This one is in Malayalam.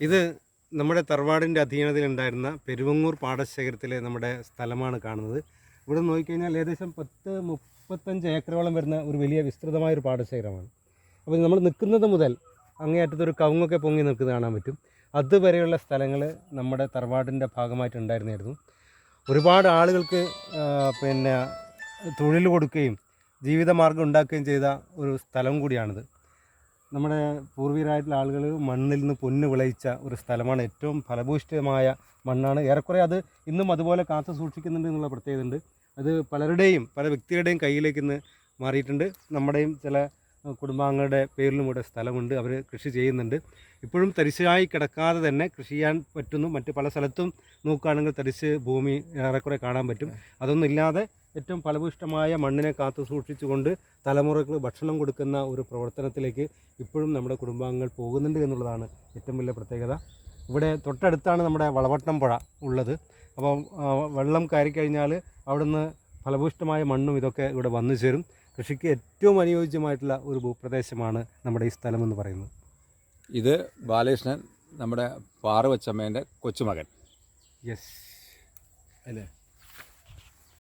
ഇത് നമ്മുടെ തറവാടിന്റെ അധീനതയിലുണ്ടായിരുന്ന പെരുവങ്ങൂർ പാടശേഖരത്തിലെ നമ്മുടെ സ്ഥലമാണ് കാണുന്നത്. ഇവിടെ നോക്കിക്കഴിഞ്ഞാൽ ഏകദേശം പത്ത് മുപ്പത്തഞ്ച് ഏക്കറോളം വരുന്ന ഒരു വലിയ വിസ്തൃതമായ ഒരു പാടശേഖരമാണ്. അപ്പോൾ നമ്മൾ നിൽക്കുന്നത് മുതൽ അങ്ങേയറ്റത്ത് ഒരു കവുങ്ങൊക്കെ പൊങ്ങി നിൽക്കുന്നത് കാണാൻ പറ്റും. അതുവരെയുള്ള സ്ഥലങ്ങൾ നമ്മുടെ തറവാടിന്റെ ഭാഗമായിട്ടുണ്ടായിരുന്നായിരുന്നു ഒരുപാട് ആളുകൾക്ക് പിന്നെ തൊഴിൽ കൊടുക്കുകയും ജീവിതമാർഗം ഉണ്ടാക്കുകയും ചെയ്ത ഒരു സ്ഥലം കൂടിയാണിത്. നമ്മുടെ പൂർവികരായിട്ടുള്ള ആളുകൾ മണ്ണിൽ നിന്ന് പൊന്ന് വിളയിച്ച ഒരു സ്ഥലമാണ് ഏറ്റവും ഫലഭൂയിഷ്ഠമായ മണ്ണാണ്. ഏറെക്കുറെ അത് ഇന്നും അതുപോലെ കാത്തു സൂക്ഷിക്കുന്നുണ്ട് എന്നുള്ള പ്രത്യേകത ഉണ്ട് അത് പലരുടെയും പല വ്യക്തികളുടെയും കയ്യിലേക്ക് ഇന്ന് മാറിയിട്ടുണ്ട്. നമ്മുടെയും ചില കുടുംബാംഗങ്ങളുടെ പേരിലും ഇവിടെ സ്ഥലമുണ്ട്. അവർ കൃഷി ചെയ്യുന്നുണ്ട്. ഇപ്പോഴും തരിശായി കിടക്കാതെ തന്നെ കൃഷി ചെയ്യാൻ പറ്റുന്നു. മറ്റ് പല സ്ഥലത്തും നോക്കുകയാണെങ്കിൽ തരിശ് ഭൂമി ഏറെക്കുറെ കാണാൻ പറ്റും. അതൊന്നും ഇല്ലാതെ ഏറ്റവും ഫലഭൂഷ്ടമായ മണ്ണിനെ കാത്തു സൂക്ഷിച്ചുകൊണ്ട് തലമുറകൾ ഭക്ഷണം കൊടുക്കുന്ന ഒരു പ്രവർത്തനത്തിലേക്ക് ഇപ്പോഴും നമ്മുടെ കുടുംബാംഗങ്ങൾ പോകുന്നുണ്ട് എന്നുള്ളതാണ് ഏറ്റവും വലിയ പ്രത്യേകത. ഇവിടെ തൊട്ടടുത്താണ് നമ്മുടെ വളവട്ടം പുഴ ഉള്ളത്. അപ്പോൾ വെള്ളം കയറിക്കഴിഞ്ഞാൽ അവിടുന്ന് ഫലഭൂഷ്ടമായ മണ്ണും ഇതൊക്കെ ഇവിടെ വന്നു ചേരും. കൃഷിക്ക് ഏറ്റവും അനുയോജ്യമായിട്ടുള്ള ഒരു ഭൂപ്രദേശമാണ് നമ്മുടെ ഈ സ്ഥലം എന്ന് പറയുന്നത്. ഇത് ബാലകൃഷ്ണൻ നമ്മുടെ പാറുവച്ചമ്മേന്റെ കൊച്ചുമകൻ. യെസ്. അല്ലേ?